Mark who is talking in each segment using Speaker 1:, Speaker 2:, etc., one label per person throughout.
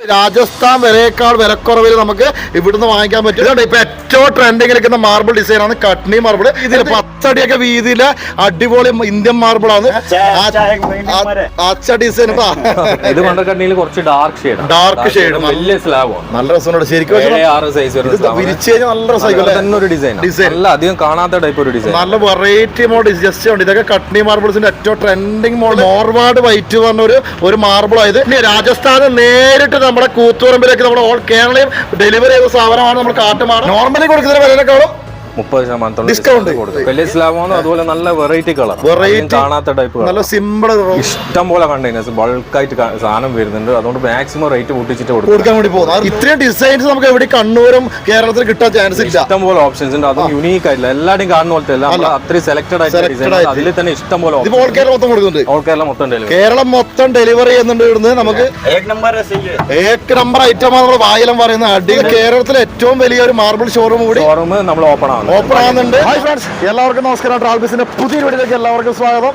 Speaker 1: രാജസ്ഥാൻ വിലയേക്കാൾ വിലക്കുറവിൽ നമുക്ക് ഇവിടുന്ന് വാങ്ങിക്കാൻ പറ്റില്ല ഇപ്പൊ ഏറ്റവും ട്രെൻഡിങ് നിൽക്കുന്ന മാർബിൾ ഡിസൈൻ ആണ് കട്നി മാർബിൾ ഇതിൽ പത്തടിയൊക്കെ വീതിയിൽ അടിപൊളി ഇന്ത്യൻ മാർബിൾ ആണ്. അച്ച ഡിസൈൻ
Speaker 2: ഇത്. കുറച്ച് ഡാർക്ക് ഷെയ്ഡ്
Speaker 1: ഡാർക്ക് ഷെയ്ഡ്
Speaker 2: വലിയ സ്ലാബ്
Speaker 1: നല്ല രസമുണ്ട് ശരിക്കും വിരിച്ചു കഴിഞ്ഞാൽ നല്ല രസമായിരിക്കും അല്ലേ?
Speaker 2: തന്നെ ഒരു ഡിസൈൻ
Speaker 1: അല്ല
Speaker 2: നല്ല അധികം കാണാത്ത ടൈപ്പ് ഒരു ഡിസൈൻ
Speaker 1: നല്ല വെറൈറ്റി മോഡൽ ജസ്റ്റ് ഉണ്ട്. ഇതൊക്കെ കട്നി മാർബിൾസിന്റെ ഏറ്റവും ട്രെൻഡിങ് മോഡൽ മോർവാഡ് വൈറ്റ് പറഞ്ഞ ഒരു ഒരു മാർബിൾ ആയത് ഇനി രാജസ്ഥാന് നേരിട്ട് നമ്മുടെ കൂത്തുപറമ്പിലേക്ക് നമ്മുടെ ഓൾ കേരളയും ഡെലിവറി ചെയ്ത സാധനമാണ് നമ്മൾ കാട്ടുമാട്. നോർമലി കൊടുക്കുന്ന വിലയെക്കാളും
Speaker 2: മുപ്പത് ശതമാനത്തോളം ഡിസ്കൗണ്ട് കൊടുക്കും. വലിയ സ്ലാബാണ് അതുപോലെ നല്ല വെറൈറ്റി കളർ
Speaker 1: വെറൈറ്റി
Speaker 2: കാണാത്ത ടൈപ്പ്
Speaker 1: നല്ല സിമ്പിൾ
Speaker 2: ഇഷ്ടം പോലെ കണ്ടെയ്നേഴ്സ് ബൾക്കായിട്ട് സാധനം വരുന്നുണ്ട്. അതുകൊണ്ട് മാക്സിമം റേറ്റ് കൂട്ടിച്ചിട്ട്
Speaker 1: കൊടുക്കാൻ വേണ്ടി പോകുന്നത് ഇത്രയും ഡിസൈൻസ് നമുക്ക് എവിടെ കണ്ണൂരും കേരളത്തിൽ കിട്ടാൻ ചാൻസ് ഇല്ല.
Speaker 2: ഇഷ്ടം പോലെ ഓപ്ഷൻസ് ഉണ്ട്. അതും യുണീക്ക് ആയിട്ടില്ല. എല്ലാവരും കാണുന്ന പോലത്തെ അല്ല. അത്രയും സെലക്ടഡ് ആയിട്ട്. അതിൽ തന്നെ ഇഷ്ടം പോലെ
Speaker 1: ഓൾ കേരളം മൊത്തം കൊടുക്കുന്നുണ്ട്.
Speaker 2: ഓൾ കേരളം മൊത്തം ഡെലിവറി
Speaker 1: കേരളം മൊത്തം ഡെലിവറി ചെയ്യുന്നുണ്ട് ഇവിടുന്ന് നമുക്ക്. ഏക്ക് നമ്പർ ഐറ്റം ആണ് നമ്മൾ വായലം പറയുന്ന അടി കേരളത്തിലെ ഏറ്റവും വലിയ ഒരു മാർബിൾ ഷോറൂം കൂടി.
Speaker 2: ഷോറൂം നമ്മൾ ഓപ്പൺ ആണ്
Speaker 1: ഓപ്പൺ ആകുന്നുണ്ട് ഹായ് ഫ്രണ്ട്സ് എല്ലാവർക്കും നമസ്കാരം. ട്രാൽബിസിന്റെ പുതിയ വീഡിയോയിലേക്ക് എല്ലാവർക്കും സ്വാഗതം.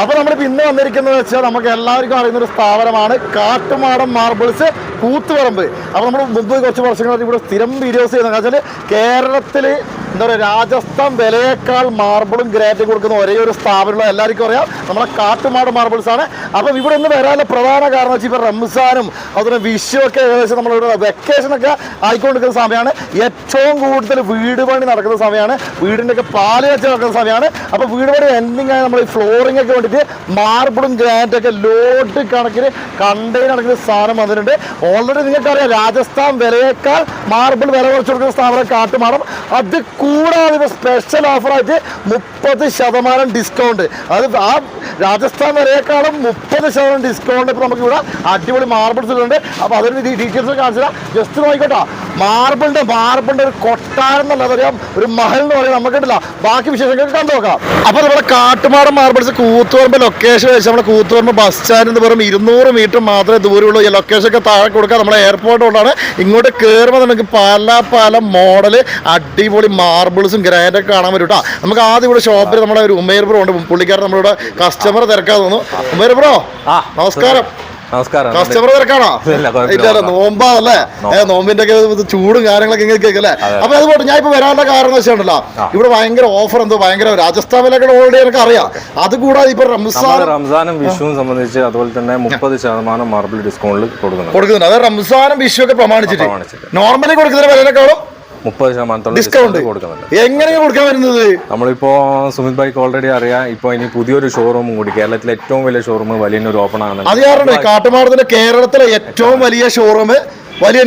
Speaker 1: അപ്പോൾ നമ്മൾ ഇന്ന് വന്നിരിക്കുന്നത് വെച്ചാൽ നമുക്ക് എല്ലാവർക്കും അറിയുന്ന ഒരു സ്ഥാപനമാണ്. കാട്ടുമാടം മാർബിൾസ് കൂത്തുപറമ്പ്. അപ്പോൾ നമ്മൾ മുമ്പ് കുറച്ച് വർഷങ്ങളായിട്ട് ഇവിടെ സ്ഥിരം വീഡിയോസ് ചെയ്യുന്നത് വെച്ചാൽ കേരളത്തിൽ എന്താ പറയുക രാജസ്ഥാൻ വിലയേക്കാൾ മാർബിളും ഗ്രേറ്റും കൊടുക്കുന്ന ഒരേ ഒരു സ്ഥാപനമുള്ള എല്ലാവർക്കും അറിയാം. നമ്മളെ കാട്ടുമാട് മാർബിൾസ് ആണ്. അപ്പം ഇവിടെ ഒന്ന് വരാനുള്ള പ്രധാന കാരണം വെച്ചാൽ ഇപ്പോൾ റംസാനും അതുപോലെ വിഷുവൊക്കെ ഏകദേശം നമ്മളിവിടെ വെക്കേഷനൊക്കെ ആയിക്കൊണ്ടിരിക്കുന്ന സമയമാണ് ഏറ്റവും കൂടുതൽ വീട് പണി നടക്കുന്ന സമയമാണ് വീടിന്റെ ഒക്കെ പാൽ വെച്ച് നടക്കുന്ന സമയമാണ് അപ്പോൾ വീട് പണി എൻഡിങ് ആയി നമ്മൾ ഈ ഫ്ലോറിംഗ് ഒക്കെ വേണ്ടിയിട്ട് മാർബിളും ഗ്രാൻഡൊക്കെ ലോഡ് കണക്കിന് കണ്ടെയ്നർ കണക്കിന് സാധനം വന്നിട്ടുണ്ട്. ഓൾറെഡി നിങ്ങൾക്കറിയാം രാജസ്ഥാൻ വിലയേക്കാൾ മാർബിൾ വില കുറച്ച് കൊടുക്കുന്ന സ്ഥാപനം കാട്ടുമാടം. അത് കൂടാതെ ഇപ്പോൾ സ്പെഷ്യൽ ഓഫറായിട്ട് മുപ്പത് ശതമാനം ഡിസ്കൗണ്ട് അത് ആ രാജസ്ഥാൻ വരെയേക്കാളും മുപ്പത് ശതമാനം ഡിസ്കൗണ്ട് ഇപ്പോൾ നമുക്ക് ഇവിടെ അടിപൊളി മാർബിൾസ് ഉണ്ട്. അപ്പോൾ അതിന് ഡീറ്റെയിൽസ് കാണിച്ചു തരാം ജസ്റ്റ് നോക്കിക്കോട്ടോ. മാർബിളിന്റെ മാർബിളിന്റെ ഒരു കൊട്ടാരം എന്നുള്ളത് അറിയാം ഒരു മഹൽ എന്ന് പറയാം. നമുക്കുണ്ടല്ല ബാക്കി വിശേഷങ്ങൾ കണ്ടു നോക്കാം. അപ്പോൾ നമ്മുടെ കാട്ടുമാടം മാർബിൾസ് കൂത്തുപറമ്പ് ലൊക്കേഷൻ വെച്ച് നമ്മുടെ കൂത്തുപറമ്പ് ബസ് സ്റ്റാൻഡിൽ നിന്ന് വെറും ഇരുന്നൂറ് മീറ്റർ മാത്രമേ ദൂരമുള്ളൂ. ഈ ലൊക്കേഷൻ ഒക്കെ താഴെ കൊടുക്കുക നമ്മുടെ എയർപോർട്ട് കൊണ്ടാണ് ഇങ്ങോട്ട് കയറുമ്പോൾ നമുക്ക് പല പല മോഡൽ അടിപൊളി മാർബിൾസും ഗ്രാൻഡൊക്കെ കാണാൻ പറ്റും കേട്ടോ നമുക്ക് ആദ്യം ഇവിടെ ഷോപ്പിൽ നമ്മുടെ ഒരു ഉമേർ ബ്രോ ഉണ്ട്. പുള്ളിക്കാരൻ നമ്മളിവിടെ കസ്റ്റമർ തിരക്കാൻ തോന്നുന്നു. ഉമേർ ബ്രോ നമസ്കാരം.
Speaker 2: നമസ്കാരം.
Speaker 1: കസ്റ്റമർ തിരക്കാണോ?
Speaker 2: ഇല്ല,
Speaker 1: നോമ്പാണല്ലേ? നോമ്പിന്റെ ഒക്കെ ചൂടും കാര്യങ്ങളൊക്കെ ഇങ്ങനെ കേൾക്കല്ലേ അപ്പൊ അതുപോലെ ഞാൻ ഇപ്പൊ വരാനുള്ള കാരണം എന്ന് വെച്ചിട്ടുണ്ടല്ലോ ഇവിടെ ഭയങ്കര ഓഫർ എന്തോ ഭയങ്കര രാജസ്ഥാൻ വിലകൾ ഓൾറെഡി എനിക്ക് അറിയാം. അത് കൂടാതെ ഇപ്പൊ റംസാൻ
Speaker 2: റംസാനും വിഷുവും സംബന്ധിച്ച് അതുപോലെ തന്നെ മുപ്പത് ശതമാനം മാർബിൾ ഡിസ്കൗണ്ടിൽ കൊടുക്കുന്നു
Speaker 1: കൊടുക്കുന്നുണ്ട്. അത് റംസാനും വിഷു ഒക്കെ പ്രമാണിച്ചിട്ട്. നോർമലി കൊടുക്കുന്ന വിലനേക്കാളും
Speaker 2: മുപ്പത് ശതമാനത്തോളം
Speaker 1: ഡിസ്കൗണ്ട്
Speaker 2: കൊടുക്കുന്നുണ്ട്.
Speaker 1: എങ്ങനെയാണ് കൊടുക്കാൻ വരുന്നത്
Speaker 2: നമ്മളിപ്പോ സുമിത് ബൈക്ക് ഓൾറെഡി അറിയാം. ഇപ്പൊ ഇനി പുതിയൊരു ഷോറൂം കൂടി കേരളത്തിലെ ഏറ്റവും വലിയ ഷോറൂം വലിയൊരു ഓപ്പൺ ആണ്
Speaker 1: അത് കാരണം കാട്ടുമാടത്തിന്റെ കേരളത്തിലെ ഏറ്റവും വലിയ ഷോറൂം വലിയ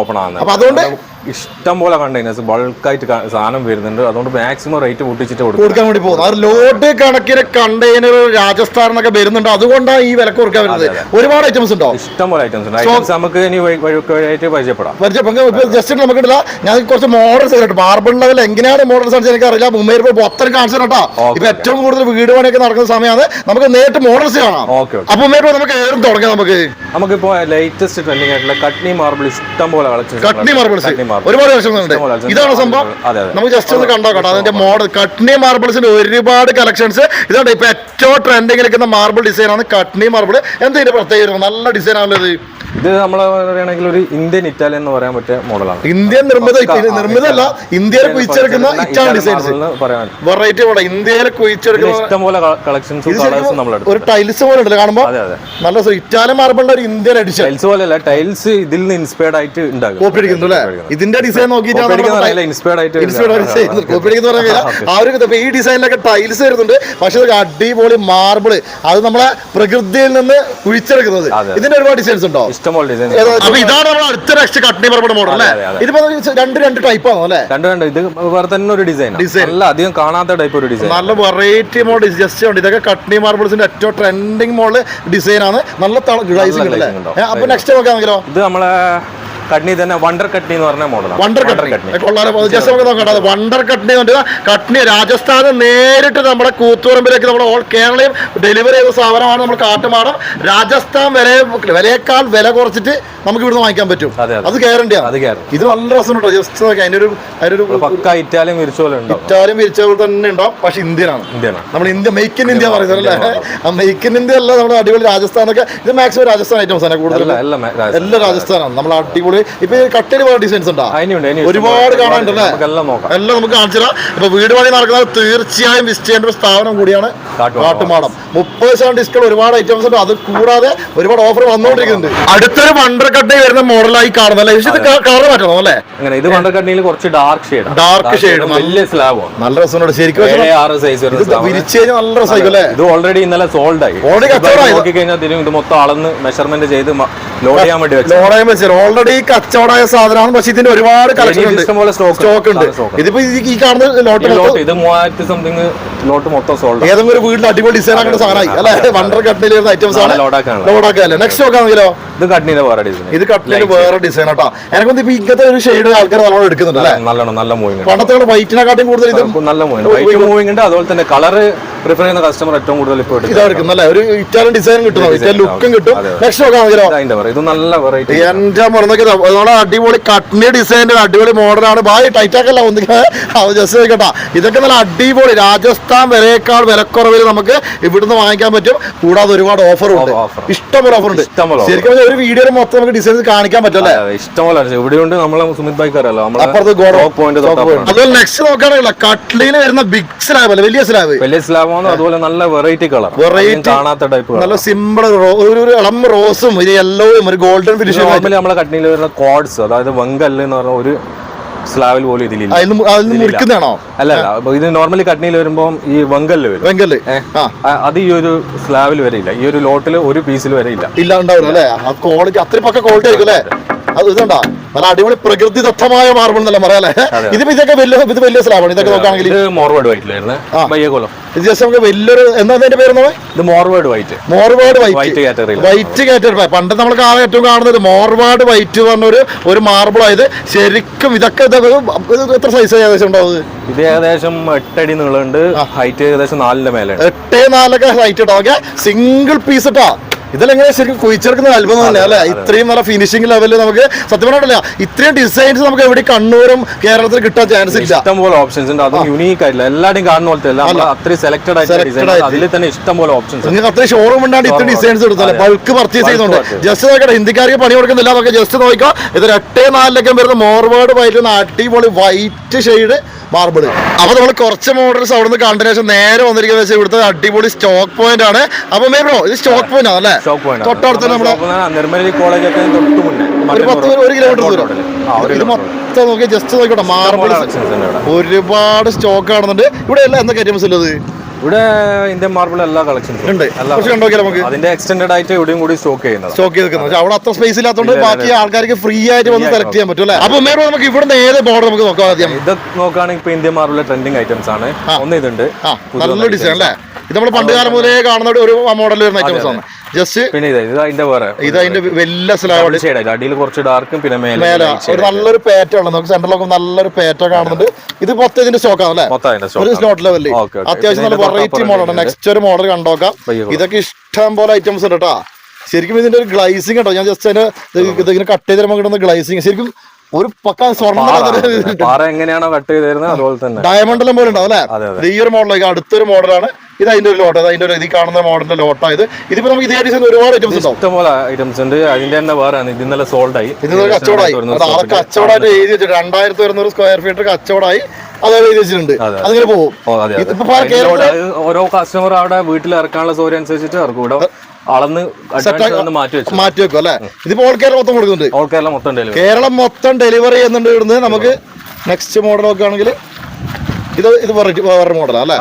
Speaker 2: ഓപ്പൺ ആണ്
Speaker 1: അപ്പൊ അതുകൊണ്ട്
Speaker 2: ഇഷ്ടം പോലെ കണ്ടെയ്നേഴ്സ് ബൾക്കായിട്ട് സാധനം വരുന്നുണ്ട്. അതുകൊണ്ട് മാക്സിമം റേറ്റ് പൊട്ടിച്ചിട്ട് കൊടുക്കും.
Speaker 1: കൊടുക്കാൻ വേണ്ടി പോകുന്നത് അത് ലോഡ് കണക്കിന് കണ്ടെയ്നർ രാജസ്ഥാൻ എന്നൊക്കെ വരുന്നുണ്ട്. അതുകൊണ്ടാണ് ഈ വില കൊടുക്കാൻ വരുന്നത്. ഒരുപാട് ഐറ്റംസ് ഉണ്ടോ?
Speaker 2: ഇഷ്ടം പോലെ ഐറ്റംസ് ഉണ്ട്. ഐറ്റംസ് നമുക്ക് ഇനി വഴി- പരിചയപ്പെടാം. പരിചയപ്പെടാം.
Speaker 1: ജസ്റ്റ് നമുക്ക് ഇടില്ല ഞാൻ കുറച്ച് മോഡൽസ് കേട്ടോ മാർബിൾ ലെവൽ എങ്ങനെയാണ് മോഡൽസ് കാണിച്ചാൽ എനിക്ക് അറിയില്ല മുമ്പേർ ഇപ്പോൾ ഒത്തരം കാണിച്ചു കേട്ടോ. ഇപ്പൊ ഏറ്റവും കൂടുതൽ വീട് പണിയൊക്കെ നടക്കുന്ന സമയമാണ്. നമുക്ക് നേരിട്ട് മോഡൽസ് കാണാം. അപ്പൊ മുമ്പേർ നമുക്ക് ഏറും തുടങ്ങാം നമുക്ക്.
Speaker 2: നമുക്കിപ്പോ ലേറ്റസ്റ്റ് ട്രെൻഡിങ് ആയിട്ടുള്ള കട്നി മാർബിൾ ഇഷ്ടം പോലെ കളക്ഷൻ
Speaker 1: കട്നി മാർബിൾസ് ഒരുപാട് കളക്ഷൻസ് ഉണ്ട് ഇതാണ് സംഭവം. നമുക്ക് ജസ്റ്റ് ഒന്ന് കണ്ടോ കേട്ടോ അതിന്റെ മോഡൽ കട്നി മാർബിൾസിന്റെ ഒരുപാട് കളക്ഷൻസ് ഇതാണ് ഇപ്പൊ ഏറ്റവും ട്രെൻഡിങ് നിൽക്കുന്ന മാർബിൾ ഡിസൈൻ ആണ് കട്നി മാർബിൾ എന്തെങ്കിലും പ്രത്യേകത? നല്ല ഡിസൈൻ ആണല്ലോ ഇത്.
Speaker 2: ഇത് നമ്മൾ പറയുകയാണെങ്കിൽ ഒരു ഇന്ത്യൻ ഇറ്റാലിയൻ എന്ന് പറയാൻ പറ്റിയ മോഡലാണ്.
Speaker 1: ഇന്ത്യൻ നിർമ്മിത അല്ല ഇന്ത്യയിൽ കുഴിച്ചെടുക്കുന്ന ഇറ്റാലിയൻ ഡിസൈൻസ്
Speaker 2: പറയാൻ
Speaker 1: വെറൈറ്റി മോഡൽ ഇന്ത്യയിൽ കുഴിച്ചെടുക്കുന്ന
Speaker 2: ഇഷ്ടം പോലെ കളക്ഷൻസ് കളേഴ്സ് നമ്മൾ
Speaker 1: ഒരു ടൈൽസ് പോലെ ഉണ്ടല്ലോ കാണുമ്പോൾ
Speaker 2: അതെ അതെ.
Speaker 1: നല്ല ഇറ്റാലിയൻ മാർബിളിന്റെ ഒരു ഇന്ത്യൻ എഡിഷൻ
Speaker 2: ടൈൽസ് പോലെ അല്ല ടൈൽസ് ഇതിൽ നിന്ന് ഇൻസ്പയർഡ് ആയിട്ട് ഉണ്ടാകും.
Speaker 1: കോപ്പി അടിക്കുന്നു അല്ലേ ഇതിന്റെ ഡിസൈൻ നോക്കിയിട്ടാണ്
Speaker 2: ഇൻസ്പയർഡ് ആയിട്ട്
Speaker 1: കോപ്പി അടിക്കുന്ന പറയാ ആ ഒരു ഈ ഡിസൈനിലൊക്കെ ടൈൽസ് വരുന്നുണ്ട്. പക്ഷെ ഒരു അടിപൊളി മാർബിൾ അത് നമ്മളെ പ്രകൃതിയിൽ നിന്ന് കുഴിച്ചെടുക്കുന്നത്. ഇതിന്റെ ഒരുപാട് ഡിസൈൻസ് ഉണ്ടോ?
Speaker 2: ഇഷ്ടം പോലെ ഡിസൈൻ?
Speaker 1: അപ്പൊ ഇതാണ് നമ്മൾ അടുത്ത നെക്സ്റ്റ് കട്നി മാർബിൾ മോഡൽ അല്ലേ. ഇതിപ്പോ രണ്ട് രണ്ട് ടൈപ്പ് ആണോ അല്ലേ?
Speaker 2: രണ്ട് രണ്ട്. ഇത് വേറെ തന്നെ ഒരു ഡിസൈൻ
Speaker 1: Design.
Speaker 2: നല്ല അധികം കാണാത്ത ടൈപ്പ് ഒരു ഡിസൈൻ
Speaker 1: നല്ല വെറൈറ്റി മോഡൽ ജസ്റ്റ് ഉണ്ട്. ഇതൊക്കെ കട്നി മാർബിൾസിന്റെ ഏറ്റവും ട്രെൻഡിങ് മോഡൽ ഡിസൈൻ ആണ്. നല്ല ഗ്ലൈസിംഗ് അല്ലേ? അപ്പൊ നെക്സ്റ്റ് നോക്കാമെങ്കിലോ?
Speaker 2: ഇത് നമ്മളെ കട്നി തന്നെ വണ്ടർ കട്നി എന്ന് പറഞ്ഞ മോഡലാണ്
Speaker 1: വണ്ടർ കട്നി കൊള്ളാലോ ജസ്റ്റ് നമുക്ക് വണ്ടർ കട്നി എന്ന് പറഞ്ഞാൽ നേരിട്ട് നമ്മുടെ കൂത്തുപറമ്പിലേക്ക് നമ്മുടെ ഓൾ കേരളയും ഡെലിവറി ചെയ്ത സാധനമാണ് നമ്മൾ കാട്ടുമാടം. രാജസ്ഥാൻ വരെ വിലയേക്കാൾ വില കുറച്ചിട്ട് നമുക്ക് ഇവിടുന്ന് വാങ്ങിക്കാൻ പറ്റും.
Speaker 2: അതെ,
Speaker 1: ഗ്യാരണ്ടിയാണ്
Speaker 2: അത്
Speaker 1: ഇത് നല്ല രസമുണ്ടോ ജസ്റ്റ് നോക്കി അതിന്റെ ഒരു അതിന്റെ ഒരു
Speaker 2: പക്ക ഇറ്റാലിയൻ വിരിച്ച പോലെ
Speaker 1: ഇറ്റാലിയൻ വിരിച്ചവർ തന്നെ ഉണ്ടാവും പക്ഷെ ഇന്ത്യനാണ്.
Speaker 2: ഇന്ത്യനാണ്.
Speaker 1: നമ്മൾ ഇന്ത്യ മെയ്ക്ക് ഇൻ ഇന്ത്യ പറയുന്നത് അല്ലേ? ആ മെയ്ക്ക് ഇൻ ഇന്ത്യ അല്ല നമ്മുടെ അടിപൊളി രാജസ്ഥാനൊക്കെ. ഇത് മാക്സിമം രാജസ്ഥാൻ ഐറ്റംസ് ആണ് കൂടുതൽ
Speaker 2: എല്ലാം
Speaker 1: രാജസ്ഥാനാണ്. നമ്മൾ അടിപൊളി ഇപ്പൊ കട്ടിന് വേറെ ഡിസൈൻസ് ഉണ്ടോ? ഒരുപാട് കാണാനുണ്ടല്ലേ എല്ലാം നമുക്ക് കാണിച്ചു തരാം ഇപ്പൊ വീട് പണി നടക്കുന്നത് തീർച്ചയായും വിസിറ്റ് ചെയ്യേണ്ട ഒരു സ്ഥാപനം കൂടിയാണ്
Speaker 2: കാട്ടുമാടം.
Speaker 1: മുപ്പത് ശതമാനം ഡിസ്കൗണ്ട് ഒരുപാട് ഐറ്റംസ് ഉണ്ട്. അത് കൂടാതെ ഒരുപാട് ഓഫർ വന്നുകൊണ്ടിരിക്കുന്നുണ്ട്. അടുത്തൊരു വണ്ടർ കട്ടി വരുന്ന മോഡലായി കാണുന്നല്ലേ ഇത് കളർ മാറ്റണം അല്ലേ?
Speaker 2: അങ്ങനെ ഇത് വണ്ടർ കട്നിയിൽ കുറച്ച് ഡാർക്ക് ഷെയ്ഡ്
Speaker 1: ഡാർക്ക് ഷെയ്ഡ്
Speaker 2: വലിയ സ്ലാബാണ്
Speaker 1: നല്ല രസമുണ്ട്. ശരിക്കും വിരിച്ചു കഴിഞ്ഞാൽ നല്ല രസമായിരിക്കും അല്ലേ?
Speaker 2: ഇത് ഓൾറെഡി ഇന്നലെ സോൾഡ് ആയി.
Speaker 1: ഓൾറെഡി.
Speaker 2: നോക്കി കഴിഞ്ഞാൽ ഇത് മൊത്തം അളന്ന് മെഷർമെന്റ് ചെയ്ത് ലോഡ് ചെയ്യാൻ വേണ്ടി ലോഡ്
Speaker 1: ചെയ്യാൻ വെച്ചാൽ ഓൾറെഡി കച്ചവടമായ സാധനമാണ്. പക്ഷെ ഇതിന്റെ ഒരുപാട് കളക്ഷൻ ഉണ്ട്.
Speaker 2: സ്റ്റോക്ക്
Speaker 1: ഉണ്ട്. ഇതിപ്പോ ഈ- കാണുന്ന ലോട്ട്
Speaker 2: ഇത് മൂവായിരത്തി സംതിങ് ലോട്ട് മൊത്തം സോൾഡ്
Speaker 1: ഏതെങ്കിലും ഒരു വീട്ടിൽ അടിപൊളി ഡിസൈൻ ആക്കുന്ന സാധനമായി. അല്ലെ? വണ്ടർ കട്ടിൽ ഐറ്റംസ് ആണ്.
Speaker 2: ലോഡ്
Speaker 1: ലോഡാക്കല്ലേ നെക്സ്റ്റ് നോക്കാണെങ്കിലോ
Speaker 2: ഇത് കട്ടിന്റെ വേറെ ഡിസൈൻ
Speaker 1: ഇത് കട്ടിലിന് വേറെ ഡിസൈൻ ആട്ടോ. എനിക്ക് ഇപ്പൊ ഇങ്ങനത്തെ ഒരു ഷെയ്ഡ് ആൾക്കാർ നല്ലോണം എടുക്കുന്നുണ്ട് അല്ലെ?
Speaker 2: നല്ലോണം നല്ല മൂവിങ്
Speaker 1: പണ്ടത്തെ വൈറ്റിനെക്കാട്ടും കൂടുതൽ ഇത്
Speaker 2: നല്ല മൂവിങ് വൈറ്റ് മൂവിങ് ഉണ്ട്. അതുപോലെ തന്നെ കളർ പ്രിഫർ ചെയ്യുന്ന കസ്റ്റമർ ഏറ്റവും കൂടുതൽ ഇപ്പോൾ ഇതായിരിക്കും.
Speaker 1: അല്ലേ ഒരു ഇറ്റാലിയൻ ഡിസൈൻ കിട്ടും ഇറ്റാലിയൻ ലുക്കും കിട്ടും. നെക്സ്റ്റ്
Speaker 2: ഇത് നല്ല വെറൈറ്റി
Speaker 1: എന്റെ മുറന്നൊക്കെ നമ്മുടെ അടിപൊളി കട്ട്നി ഡിസൈന്റെ അടിപൊളി മോഡലാണ് ഭായ് ടൈറ്റാക്കല്ല ഒന്നിങ്ങനെ അത് ജസ്റ്റ് കേട്ടാ ഇതൊക്കെ നല്ല അടിപൊളി രാജസ്ഥാൻ വിലയേക്കാൾ വിലക്കുറവിൽ നമുക്ക് ഇവിടുന്ന് വാങ്ങിക്കാൻ പറ്റും. കൂടാതെ ഒരുപാട് ഓഫർ ഉണ്ട്.
Speaker 2: ഇഷ്ടമുള്ള
Speaker 1: ഇഷ്ടംപോലെ ഓഫർ ഉണ്ട്. ശരിക്കും ഒരു വീഡിയോയിൽ മൊത്തം നമുക്ക് ഡിസൈൻസ് കാണിക്കാൻ പറ്റും അല്ലേ?
Speaker 2: ഇഷ്ടംപോലെ. ഇവിടെയുണ്ട് നമ്മളെ സുമിത് ബൈക്ക് അറിയാലോ
Speaker 1: അപ്പുറത്ത് അതുപോലെ നെക്സ്റ്റ് നോക്കുകയാണെങ്കിൽ കട്ട്ലിന് വരുന്ന ബിഗ് സ്ലാബ് അല്ലേ? വലിയ സ്ലാബ്
Speaker 2: വലിയ സ്ലാബാണ് അതുപോലെ നല്ല വെറൈറ്റി കളർ
Speaker 1: വെറൈറ്റി
Speaker 2: കാണാത്ത ടൈപ്പ്
Speaker 1: നല്ല സിമ്പിൾ ഒരു ഇളം റോസും ഒരു യെല്ലോയും ഒരു ഗോൾഡൻ ഫിനിഷ്
Speaker 2: നമ്മളെ കട്നിയിൽ വരുന്ന കോഡ്സ് അതായത് വെങ്കല്ല് എന്ന് പറഞ്ഞ ഒരു സ്ലാവിൽ പോലും ഇതിലില്ല.
Speaker 1: മുറിക്കുന്നതാണോ?
Speaker 2: അല്ല അല്ല. ഇത് നോർമലി കട്നിയിൽ വരുമ്പോൾ ഈ വെങ്കല്ല് വരും. വെങ്കല്ല്. അത് ഈ ഒരു വരെ ഇല്ല. ഈ ഒരു ലോട്ടിൽ ഒരു പീസിൽ വരെ ഇല്ല.
Speaker 1: ഇല്ല ഉണ്ടാവില്ല അല്ലേ ക്വാളിറ്റി അത്ര പക്ക ക്വാളിറ്റി ആയിരിക്കും അല്ലേ? ഇതുണ്ടാ? നല്ല അടിപൊളി പ്രകൃതിദത്തമായ മാർബിൾ എന്നല്ല പറയാല്ലേ? ഇത് ഇതിപ്പോ ഇതൊക്കെ വലിയ ഇത് വലിയ സ്ലാബാണ് ഇതൊക്കെ നോക്കുകയാണെങ്കിൽ
Speaker 2: മോർവേഡ് വൈറ്റിലായിരുന്നു
Speaker 1: ഇത് ജസ്റ്റ് നമുക്ക് വലിയൊരു എന്താ അതിന്റെ പേര്
Speaker 2: ഇത് Morwad white
Speaker 1: Morwad
Speaker 2: white
Speaker 1: white category പണ്ട് നമ്മൾ ഏറ്റവും കാണുന്നത് മോർവാഡ് വൈറ്റ് പറഞ്ഞൊരു ഒരു മാർബിൾ ആയത് ശരിക്കും ഇതൊക്കെ ഇത് ഇത് എത്ര സൈസ് ഏകദേശം ഉണ്ടാവും
Speaker 2: ഇത്? ഏകദേശം എട്ടടി നീളമുണ്ട്. ഹൈറ്റ് ഏകദേശം നാലിന്റെ മേലെ
Speaker 1: എട്ടേ നാലൊക്കെ ഹൈറ്റ് ഇട്ടോ? ഓക്കെ. സിംഗിൾ പീസ് ഇട്ടാ. ഇതെല്ലാം എങ്ങനെ ശരിക്കും കുഴിച്ചെടുക്കുന്ന അത്ഭുതം തന്നെ അല്ലെ? ഇത്രയും നല്ല ഫിനിഷിംഗ് ലെവലിൽ നമുക്ക് സത്യം പറഞ്ഞിട്ടില്ല. ഇത്രയും ഡിസൈൻസ് നമുക്ക് എവിടെ കണ്ണൂരും കേരളത്തിൽ കിട്ടാൻ ചാൻസ് ഇല്ല.
Speaker 2: ഇഷ്ടംപോലെ ഓപ്ഷൻസ് ഉണ്ട്. അതും യുണീക്ക് ആയില്ല എല്ലാവരും കാണുന്ന പോലത്തെ അല്ല അത്രയും സെലക്ടഡ്
Speaker 1: ആയിട്ട്.
Speaker 2: അതിൽ തന്നെ ഇഷ്ടംപോലെ ഓപ്ഷൻസ്
Speaker 1: നിങ്ങൾക്ക് അത്രയും ഷോറൂം ഉണ്ടാണ്ട് ഇത്ര ഡിസൈൻസ് എടുത്താലും? ബൾക്ക് പർച്ചേസ് ചെയ്യുന്നുണ്ട്. ജസ്റ്റ് നോക്കട്ടെ ഹിന്ദിക്കാർക്ക് പണി കൊടുക്കുന്നില്ല നമുക്ക് ജസ്റ്റ് നോക്കാം ഇത് എട്ടേ നാലിലൊക്കെ വരുന്ന മോർവേഡ് വൈറ്റ് അടിപൊളി വൈറ്റ് ഷെയ്ഡ് മാർബിൾ അപ്പൊ നമ്മൾ കുറച്ച് മോഡൽസ് അവിടുന്ന് ശേഷം നേരെ വന്നിരിക്കുന്നത് വെച്ചാൽ ഇവിടുത്തെ അടിപൊളി സ്റ്റോക്ക് പോയിന്റ് ആണ്. അപ്പൊ മേബ്രോ ഇത് സ്റ്റോക്ക് പോയിന്റ് ആണ് അല്ലേ തൊട്ടടുത്ത് നമ്മുടെ
Speaker 2: നിർമ്മലി കോളേജ് ഒക്കെ തൊട്ട് മുന്നേ
Speaker 1: ഒരു പത്ത് ഒരു- ഒരു കിലോമീറ്റർ ദൂരം.
Speaker 2: ആ ഒരു
Speaker 1: ഇത് മൊത്തം നോക്കി ജസ്റ്റ് നോക്കട്ടെ മാർബിൾ ഒരുപാട് സ്റ്റോക്ക് കാണുന്നുണ്ട്. ഇവിടെ എല്ലാം എന്താ ഐറ്റംസ് ഉള്ളത്
Speaker 2: ഇവിടെ ഇന്ത്യൻ മാർബിൾ എല്ലാ കളക്ഷൻസും
Speaker 1: ഉണ്ട്. നമുക്ക്?
Speaker 2: അതിന്റെ എക്സ്റ്റൻഡഡ് ആയിട്ട് ഇവിടെയും കൂടി സ്റ്റോക്ക് ചെയ്യുന്നത്.
Speaker 1: സ്റ്റോക്ക് ചെയ്ത് അവിടെ അത്ര സ്പേസ് ഇല്ലാത്തതുകൊണ്ട് ബാക്കി ആൾക്കാർക്ക് ഫ്രീ ആയിട്ട് വന്ന് സെലക്ട് ചെയ്യാൻ പറ്റും അല്ലേ? അപ്പൊ മേഡം നമുക്ക് ഇവിടെ ഏത് ബോർഡർ നമുക്ക് നോക്കാം ആദ്യം?
Speaker 2: ഇത് നോക്കുകയാണെങ്കിൽ ഇപ്പൊ ഇന്ത്യൻ മാർബിളിലെ ട്രെൻഡിങ് ഐറ്റംസ് ആണ്. ഒന്ന് ഇതുണ്ട്.
Speaker 1: നല്ല ഡിസൈൻ അല്ലേ? ഇത് നമ്മൾ പണ്ട് കാലം മുതലേ കാണുന്ന ഒരു മോഡൽ വരുന്ന ഐറ്റംസ് ആണ്. ജസ്റ്റ്
Speaker 2: പിന്നെ ഇത് ഇത് അതിന്റെ വേറെ.
Speaker 1: ഇത് അതിന്റെ വലിയ സ്ലാബ്
Speaker 2: ഷെയ്ഡ് അടിയിൽ കുറച്ച് ഡാർക്കും പിന്നെ മേലെ
Speaker 1: ഒരു നല്ലൊരു പാറ്റ ഉണ്ട് നമുക്ക് സെന്ററിലൊക്കെ നല്ലൊരു പേറ്റ കാണുന്നുണ്ട്. ഇത് മൊത്തം ഇതിന്റെ സ്റ്റോക്ക് ആണ് ഒരു സ്ലോട്ട് ലെവലിൽ. അത്യാവശ്യം നല്ല വെറൈറ്റി മോഡലാണ് നെക്സ്റ്റ് ഒരു മോഡൽ കണ്ടോക്കാം. ഇതൊക്കെ ഇഷ്ടം പോലെ ഐറ്റംസ് ഉണ്ട് കേട്ടോ ശരിക്കും ഇതിന്റെ ഒരു ഗ്ലൈസിങ് കേട്ടോ ഞാൻ ജസ്റ്റ് അതിന് ഇതിങ്ങനെ കട്ട് ചെയ്ത് തരുമ്പോൾ കിട്ടുന്ന ഗ്ലൈസിങ് ശരിക്കും ഒരു പക്ക
Speaker 2: സ്വർണ എങ്ങനെയാണോ കട്ട് ചെയ്ത് തരുന്നത്? അതുപോലെ തന്നെ.
Speaker 1: ഡയമണ്ടെല്ലാം പോലെ ഉണ്ടാവും അല്ലേ? ഈ ഒരു മോഡലൊക്കെ അടുത്തൊരു മോഡലാണ് ഇത് അതിന്റെ ഒരു ലോട്ട് അതിന്റെ ഒരു ഇത് കാണുന്ന മോഡലിന്റെ ലോട്ടായത് ഇതിപ്പോ നമുക്ക് ഇതേ ഡിസൈൻ ഒരുപാട് ഐറ്റംസ് ഉണ്ടാവും.
Speaker 2: ഇഷ്ടംപോലെ ഐറ്റംസ് ഉണ്ട്. അതിന്റെ തന്നെ വേറെ ആണ്. ഇത് ഇന്നലെ സോൾഡ് ആയി.
Speaker 1: ഒരു കച്ചവടമായി. അത് കച്ചവടമായിട്ട് എഴുതി വെച്ചിട്ട് രണ്ടായിരത്തി ഒരുന്നൂറ് സ്ക്വയർ ഫീറ്റ് കച്ചവടമായി. എഴുതി വെച്ചിട്ടുണ്ട്. അതിങ്ങനെ പോകും.
Speaker 2: ഓരോ കസ്റ്റമർ അവിടെ വീട്ടിൽ ഇറക്കാനുള്ള സൗകര്യം അനുസരിച്ചിട്ട് ഇറക്കും. ഇവിടെ അളന്ന് മാറ്റി വെച്ചു
Speaker 1: മാറ്റി വെക്കും അല്ലെ? ഇതിപ്പോ ഓൾ കേരളം മൊത്തം കൊടുക്കുന്നുണ്ട്.
Speaker 2: ഓൾ കേരള മൊത്തം ഡെലിവറി
Speaker 1: കേരളം മൊത്തം ഡെലിവറി ചെയ്യുന്നുണ്ട് ഇവിടുന്ന്. നമുക്ക് നെക്സ്റ്റ് മോഡൽ നോക്കുകയാണെങ്കിൽ ഇത് ഇത് വെറൈറ്റി വേറെ മോഡലാണ് അല്ലേ?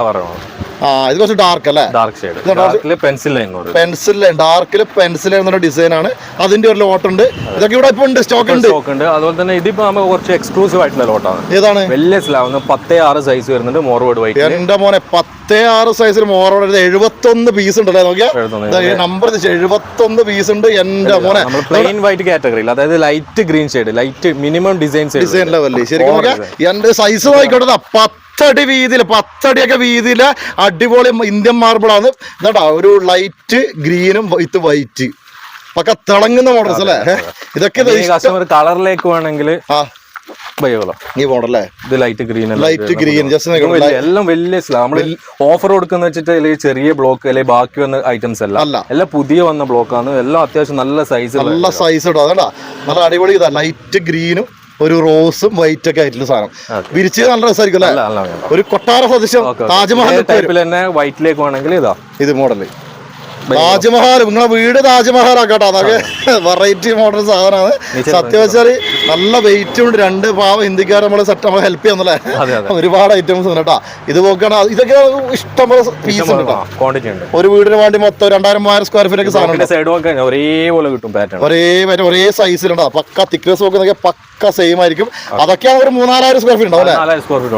Speaker 1: ആ ഇത് കുറച്ച് ഡാർക്ക് അല്ലേ?
Speaker 2: ഡാർക്ക് ഷെയ്ഡ് ഡാർക്കിൽ പെൻസിൽ
Speaker 1: പെൻസിൽ ഡാർക്കിൽ പെൻസിൽ എന്നൊരു ഡിസൈൻ ആണ്. അതിന്റെ ഒരു ലോട്ട് ഉണ്ട്. ഇതൊക്കെ ഇവിടെ ഇപ്പൊ ഉണ്ട് സ്റ്റോക്ക് ഉണ്ട്.
Speaker 2: സ്റ്റോക്ക് ഉണ്ട്. അതുപോലെ തന്നെ ഇതിപ്പോ നമുക്ക് കുറച്ച് എക്സ്ക്ലൂസീവ് ആയിട്ടുള്ള ലോട്ടാണ്
Speaker 1: ഏതാണ്?
Speaker 2: വലിയ സ്ലാവ് പത്തേ ആറ് സൈസ് വരുന്നുണ്ട് മോർവേഡ് വൈറ്റ്
Speaker 1: എന്റെ മോനെ പത്തേ ആറ് സൈസിൽ മോർവേഡ് എഴുപത്തൊന്ന് പീസ് ഉണ്ടല്ലേ? നോക്കിയാ?
Speaker 2: എഴുപത്തൊന്ന്.
Speaker 1: നമ്പർ എഴുപത്തൊന്ന് പീസ് ഉണ്ട് എന്റെ മോനെ.
Speaker 2: പ്ലെയിൻ വൈറ്റ് കാറ്റഗറിയിൽ അതായത് light green shade light minimum design
Speaker 1: design ലെവലിൽ ശരിക്കും എന്റെ സൈസ് നോക്കിക്കോട്ടെ പത്തടി വീതിയിൽ പത്തടിയൊക്കെ വീതിയിൽ അടിപൊളി ഇന്ത്യൻ മാർബിളാണ്. ഇതാ ഒരു ലൈറ്റ് ഗ്രീനും വിത്ത് വൈറ്റ് ഒക്കെ തിളങ്ങുന്ന മോഡൽസ് അല്ലേ? ഇതൊക്കെ
Speaker 2: കസ്റ്റമർ കളറിലേക്ക് വേണമെങ്കിൽ
Speaker 1: ഈ
Speaker 2: ഇത് light green
Speaker 1: light green just
Speaker 2: എല്ലാം വലിയ നമ്മൾ ഓഫർ കൊടുക്കുന്ന വെച്ചിട്ട് ചെറിയ ബ്ലോക്ക് അല്ലെങ്കിൽ ബാക്കി വന്ന ഐറ്റംസ്
Speaker 1: അല്ല.
Speaker 2: അല്ല. എല്ലാം പുതിയ വന്ന ബ്ലോക്കാണ് എല്ലാം അത്യാവശ്യം നല്ല സൈസ്
Speaker 1: നല്ല സൈസ് ഇടാ നല്ല അടിപൊളി ഇതാ ലൈറ്റ് ഗ്രീനും ഒരു റോസും വൈറ്റ് ഒക്കെ ആയിട്ടുള്ള സാധനം. വിരിച്ച് നല്ല രസമായിരിക്കും അല്ലേ? ഒരു കൊട്ടാര സദൃശ്യം താജ്മഹൽ
Speaker 2: തന്നെ വൈറ്റിലേക്ക് വേണമെങ്കിൽ ഇതാ.
Speaker 1: ഇത് മോഡൽ താജ്മഹൽ നിങ്ങളെ വീട് താജ്മഹൽ ആക്കട്ടെ അതൊക്കെ വെറൈറ്റി മോഡൽ സാധനമാണ്. സത്യം വെച്ചാൽ നല്ല വെയിറ്റ് ഉണ്ട്. രണ്ട് പാവം ഹിന്ദിക്കാർ നമ്മളെ സെറ്റ് നമ്മളെ ഹെൽപ്പ് ചെയ്യുന്നല്ലേ. ഒരുപാട് ഐറ്റംസ് ഉണ്ട് കേട്ടോ. ഇത് നോക്കുകയാണ് ഇതൊക്കെ ഇഷ്ടംപോലെ പീസ് ഉണ്ട് കേട്ടോ.
Speaker 2: ക്വാണ്ടിറ്റി ഉണ്ട്.
Speaker 1: ഒരു വീടിന് വേണ്ടി മൊത്തം രണ്ടായിരം മൂവായിരം സ്ക്വയർ ഫീറ്റ് ഒക്കെ സാധനം
Speaker 2: ഒരേപോലെ കിട്ടും
Speaker 1: ഒരേ മറ്റേ ഒരേ സൈസിലുണ്ടോ പക്ക തിക്നെസ് നോക്കിയാൽ പക്ക സെയിം ആയിരിക്കും. അതൊക്കെയാണ് ഒരു മൂന്നാലായിരം സ്ക്വയർ ഫീറ്റ് ഉണ്ടാവും അല്ലേ?
Speaker 2: നാലായിരം സ്ക്വയർ ഫീറ്റ്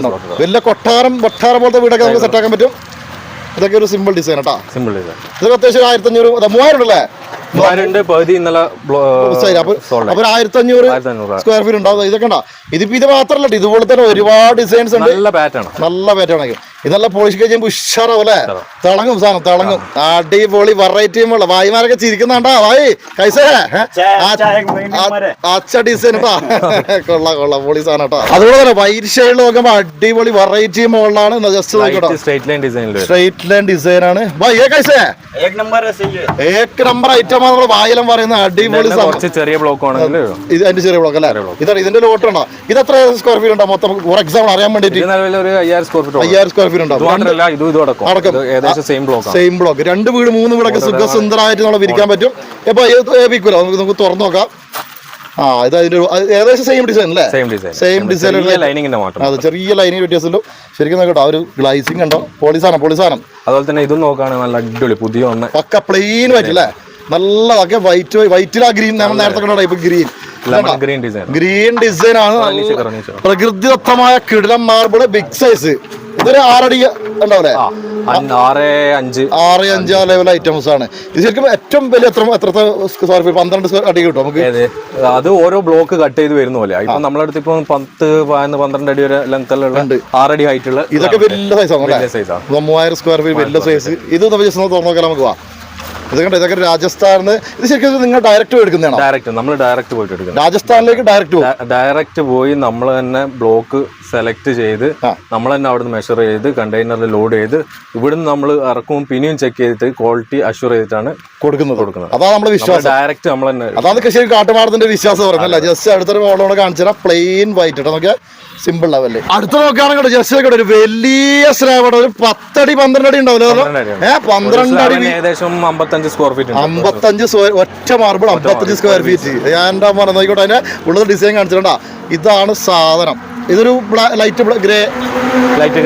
Speaker 1: ഉണ്ടാവും. വലിയ കൊട്ടാരം കൊട്ടാരം പോലത്തെ വീടൊക്കെ നമുക്ക് സെറ്റ് ആക്കാൻ പറ്റും? ഇതൊക്കെ ഒരു സിമ്പിൾ ഡിസൈൻ കേട്ടോ
Speaker 2: സിമ്പിൾ ഡിസൈൻ
Speaker 1: ഇതൊക്കെ അത്യാവശ്യം ആയിരത്തി അഞ്ഞൂറ് മൂവായിരം
Speaker 2: മൂവായിരം പകുതി ഇന്നലെ
Speaker 1: അപ്പൊ ആയിരത്തി അഞ്ഞൂറ് സ്ക്വയർ ഫീറ്റ് ഉണ്ടാവും ഇതൊക്കെ ഉണ്ടാവും. ഇതിപ്പോ ഇത് മാത്രമല്ല ഇതുപോലെ തന്നെ ഒരുപാട് ഡിസൈൻസ് ഉണ്ട്.
Speaker 2: നല്ല പാറ്റേൺ
Speaker 1: നല്ല പാറ്റേൺ ആയിരിക്കും ഇതല്ല പോളിഷ് കഴിയുമ്പോൾ ഉഷാറാവല്ലേ തിളങ്ങും സാധനം തിളങ്ങും. അടിപൊളി വെറൈറ്റിയും ഉള്ള വായിമാരൊക്കെ ചിരിക്കുന്നുണ്ടോ? വായി കൈസേ. അച്ച ഡിസൈൻ കൊള്ളാം കൊള്ളാം. പൊളി സാധനം കേട്ടോ. അതുപോലെ തന്നെ വൈറ്റ് ഷെയ്ഡിൽ നോക്കുമ്പോൾ അടിപൊളി വെറൈറ്റി മോളിലാണ് just നോക്കിട്ടോ
Speaker 2: straight line design
Speaker 1: straight line design ആണ്. വാ ഏ കൈസേ. ഏക് നമ്പർ ഐറ്റം നമ്മൾ വായലം പറയുന്ന അടിപൊളി
Speaker 2: കുറച്ച് ചെറിയ ബ്ലോക്ക് ആണെങ്കിൽ
Speaker 1: ഇത് അതിന്റെ ചെറിയ ബ്ലോക്ക് അല്ലേ? ഇതാണ് ഇതിന്റെ ലോട്ട് ഉണ്ടോ ഇത് എത്ര സ്ക്വയർ ഫീറ്റ് ഉണ്ടോ മൊത്തം ഫോർ എക്സാമ്പിൾ അറിയാൻ വേണ്ടിട്ട്
Speaker 2: അയ്യായിരം സ്ക്വയർ ഫീറ്റ്
Speaker 1: ഉണ്ടാവും.
Speaker 2: അടക്കം. സെയിം ബ്ലോക്ക്
Speaker 1: സെയിം ബ്ലോക്ക് രണ്ട് വീട് മൂന്ന് വീടൊക്കെ സുഖസുന്ദരമായിട്ട് നമ്മൾ വിരിക്കാൻ പറ്റും. ഇപ്പൊ ഏൽപ്പിക്കൂല നമുക്ക് നമുക്ക് തുറന്നു നോക്കാം. ആ ഇത് അതിന്റെ ഏകദേശം സെയിം ഡിസൈൻ അല്ലേ?
Speaker 2: സെയിം ഡിസൈൻ
Speaker 1: സെയിം ഡിസൈൻ
Speaker 2: ലൈനിങ്ങിന്റെ മാറ്റം
Speaker 1: അത് ചെറിയ ലൈനിങ് വ്യത്യാസമുള്ളൂ ശരിക്കും നോക്കട്ടെ ആ ഒരു ഗ്ലൈസിംഗ് ഉണ്ടോ പോളിസാനം പോളിസാനം
Speaker 2: അതുപോലെ തന്നെ ഇതും നോക്കുകയാണെങ്കിൽ നല്ല അടിപൊളി പുതിയ ഒന്ന്.
Speaker 1: പക്ക പ്ലെയിൻ വൈറ്റ് അല്ലേ? നല്ല ഒക്കെ വൈറ്റ് വൈറ്റിലാ ഗ്രീൻ നമ്മൾ നേരത്തെ കണ്ടോ ഇപ്പൊ ഗ്രീൻ
Speaker 2: ഗ്രീൻ ഡിസൈൻ
Speaker 1: ആണ്. പ്രകൃതിദത്തമായ കിടിലം മാർബിൾ ബിഗ് സൈസ് ഇതൊരു ആറടി ഉണ്ടാവില്ലേ?
Speaker 2: ആറ് അഞ്ച്.
Speaker 1: ആ ലെവൽ ഐറ്റംസ് ആണ്. ഇത് ശരിക്കും ഏറ്റവും വലിയ എത്ര എത്രത്തെ സ്ക്വയർ ഫീറ്റ് പന്ത്രണ്ട് സ്ക്വയർ അടി കിട്ടും നമുക്ക്?
Speaker 2: അത് ഓരോ ബ്ലോക്ക് കട്ട് ചെയ്ത് വരുന്ന പോലെ. ഇപ്പൊ നമ്മളടുത്ത് ഇപ്പൊ പത്ത് പതിനൊന്ന് പന്ത്രണ്ട് അടി വരെ ലെങ്ത് ആറടി ഹൈറ്റ് ഉള്ള
Speaker 1: ഇതൊക്കെ വലിയ സൈസ് ആണ്
Speaker 2: സൈസാണ്
Speaker 1: മൂവായിരം സ്ക്വയർ ഫീറ്റ് വലിയ സൈസ് ഇത് നമ്മൾ ജസ്റ്റ് ഒന്ന് തുറന്നു നമുക്ക് വാ. ഇത് കണ്ടോ? ഇതൊക്കെ രാജസ്ഥാനിൽ ഇത് ശരിക്കും നിങ്ങൾ ഡയറക്റ്റ് എടുക്കുന്നതാണ്?
Speaker 2: ഡയറക്റ്റ് നമ്മൾ ഡയറക്റ്റ് പോയിട്ട് എടുക്കുന്നത്.
Speaker 1: രാജസ്ഥാനിലേക്ക് ഡയറക്റ്റ് പോകും
Speaker 2: ഡയറക്റ്റ് പോയി നമ്മൾ തന്നെ ബ്ലോക്ക് സെലക്ട് ചെയ്ത് നമ്മൾ തന്നെ അവിടുന്ന് മെഷർ ചെയ്ത് കണ്ടെയ്നറിൽ ലോഡ് ചെയ്ത് ഇവിടുന്ന് നമ്മൾ ഇറക്കും പിന്നെയും ചെക്ക് ചെയ്തിട്ട് ക്വാളിറ്റി അഷ്യൂർ ചെയ്തിട്ടാണ്
Speaker 1: കൊടുക്കുന്നത്.
Speaker 2: കൊടുക്കുന്നത്.
Speaker 1: അതാണ് നമ്മുടെ വിശ്വാസം.
Speaker 2: ഡയറക്റ്റ് നമ്മൾ തന്നെ
Speaker 1: അതാണ് കൃഷി കാട്ടുമാടത്തിന്റെ വിശ്വാസം പറഞ്ഞല്ല ജസ്റ്റ് അടുത്തൊരു മോഡലോടെ കാണിച്ചാൽ പ്ലെയിൻ വൈറ്റ് നോക്കിയാൽ സിമ്പിൾ ലെവൽ അടുത്ത നോക്കുകയാണെങ്കിൽ ജസ്റ്റ് ഒരു വലിയ സ്ലാബ് ഒരു പത്തടി പന്ത്രണ്ട് അടി ഉണ്ടാവില്ല
Speaker 2: പന്ത്രണ്ട് അടി ഉണ്ട്.
Speaker 1: ഏഹ് പന്ത്രണ്ട് അടി
Speaker 2: ഏകദേശം അമ്പത്തഞ്ച് സ്ക്വയർ ഫീറ്റ്
Speaker 1: അമ്പത്തഞ്ച് ഒറ്റ മാർബിൾ അമ്പത്തഞ്ച് സ്ക്വയർ ഫീറ്റ് ഞാൻ എന്താ പറഞ്ഞത്? നോക്കിക്കോട്ടെ അതിന്റെ ഉള്ളത് ഡിസൈൻ കാണിച്ചിട്ടുണ്ടാ ഇതാണ് സാധനം. ഇതൊരു light grey
Speaker 2: light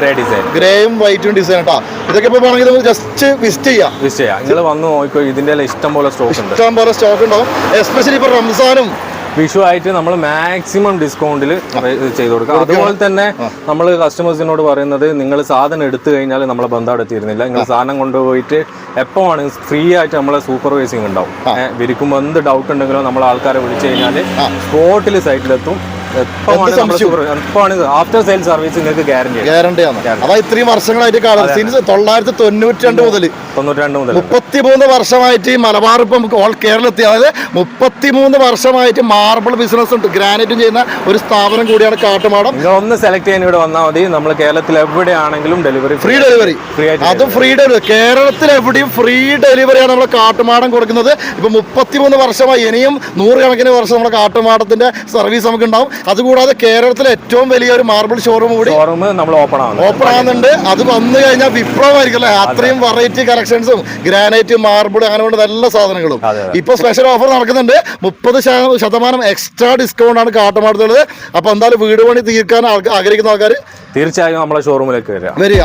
Speaker 2: grey design
Speaker 1: ഗ്രേയും വൈറ്റും ഡിസൈൻ കേട്ടോ ഇതൊക്കെ ഇപ്പൊ പറഞ്ഞത് ജസ്റ്റ് വിസിറ്റ് ചെയ്യാം.
Speaker 2: വിസിറ്റ് ചെയ്യാം. നിങ്ങൾ വന്ന് നോക്കിക്കോ ഇതിന്റെ ഇഷ്ടം പോലെ സ്റ്റോക്ക് ഉണ്ട്.
Speaker 1: ഇഷ്ടം പോലെ സ്റ്റോക്ക് ഉണ്ടാവും. എസ്പെഷ്യലി ഇപ്പൊ റംസാനും.
Speaker 2: വിഷു ആയിട്ട് നമ്മൾ മാക്സിമം ഡിസ്കൗണ്ടിൽ ചെയ്ത് കൊടുക്കാം. അതുപോലെ തന്നെ നമ്മൾ കസ്റ്റമേഴ്സിനോട് പറയുന്നത് നിങ്ങൾ സാധനം എടുത്തു കഴിഞ്ഞാൽ നമ്മളെ ബന്ധം എത്തിയിരുന്നില്ല നിങ്ങൾ സാധനം കൊണ്ടുപോയിട്ട് എപ്പോൾ ആണ് ഫ്രീ ആയിട്ട് നമ്മളെ സൂപ്പർവൈസിങ് ഉണ്ടാവും. വിരിക്കുമ്പോൾ എന്ത് ഡൗട്ട് ഉണ്ടെങ്കിലും നമ്മൾ ആൾക്കാരെ വിളിച്ചു കഴിഞ്ഞാൽ സ്പോട്ടിൽ സൈറ്റിലെത്തും ആഫ്റ്റർ സെയിൽ സർവീസ് നിങ്ങൾക്ക് ഗ്യാരണ്ടി
Speaker 1: ആണ്. അതാ ഇത്രയും വർഷങ്ങളായിട്ട് കാണുന്നത് സിൻസ് തൊള്ളായിരത്തി തൊണ്ണൂറ്റി രണ്ട് മുതൽ
Speaker 2: തൊണ്ണൂറ്റി മുതൽ
Speaker 1: മുപ്പത്തിമൂന്ന് വർഷമായിട്ട് ഈ മലബാർ ഇപ്പം ഓൾ കേരളത്തിൽ അതായത് മുപ്പത്തിമൂന്ന് വർഷമായിട്ട് മാർബിൾ ബിസിനസ് ഉണ്ട്. ഗ്രാനൈറ്റും ചെയ്യുന്ന ഒരു സ്ഥാപനം കൂടിയാണ് കാട്ടുമാടം.
Speaker 2: ഒന്ന് സെലക്ട് ചെയ്യാൻ ഇവിടെ വന്നാൽ മതി. നമ്മൾ കേരളത്തിൽ എവിടെയാണെങ്കിലും ഡെലിവറി
Speaker 1: ഫ്രീ ഡെലിവറി അതും ഫ്രീ ഡെലിവറി കേരളത്തിൽ എവിടെയും ഫ്രീ ഡെലിവറിയാണ് നമ്മൾ കാട്ടുമാടം കൊടുക്കുന്നത്. ഇപ്പൊ മുപ്പത്തിമൂന്ന് വർഷമായി ഇനിയും നൂറുകണക്കിന് വർഷം നമ്മുടെ കാട്ടുമാടത്തിന്റെ സർവീസ് നമുക്ക് ഉണ്ടാവും. അതുകൂടാതെ കേരളത്തിലെ ഏറ്റവും വലിയ ഒരു മാർബിൾ ഷോറൂം കൂടി
Speaker 2: ഷോറൂം നമ്മൾ ഓപ്പൺ ആവുന്നു
Speaker 1: ഓപ്പൺ ആകുന്നുണ്ട് അത് വന്നു കഴിഞ്ഞാൽ വിപ്ലവമായിരിക്കും അല്ലേ? അത്രയും വെറൈറ്റി കളക്ഷൻസും ഗ്രാനൈറ്റ് മാർബിൾ അങ്ങനെ കൊണ്ട് എല്ലാ സാധനങ്ങളും. ഇപ്പൊ സ്പെഷ്യൽ ഓഫർ നടക്കുന്നുണ്ട്. മുപ്പത് ശതമാനം എക്സ്ട്രാ ഡിസ്കൗണ്ട് ആണ് കാട്ടുമാടത്തുള്ളത്. അപ്പൊ എന്തായാലും വീട് പണി തീർക്കാൻ ആഗ്രഹിക്കുന്ന ആൾക്കാർ
Speaker 2: തീർച്ചയായും നമ്മളെ ഷോറൂമിലേക്ക് വരിക.
Speaker 1: വരിക.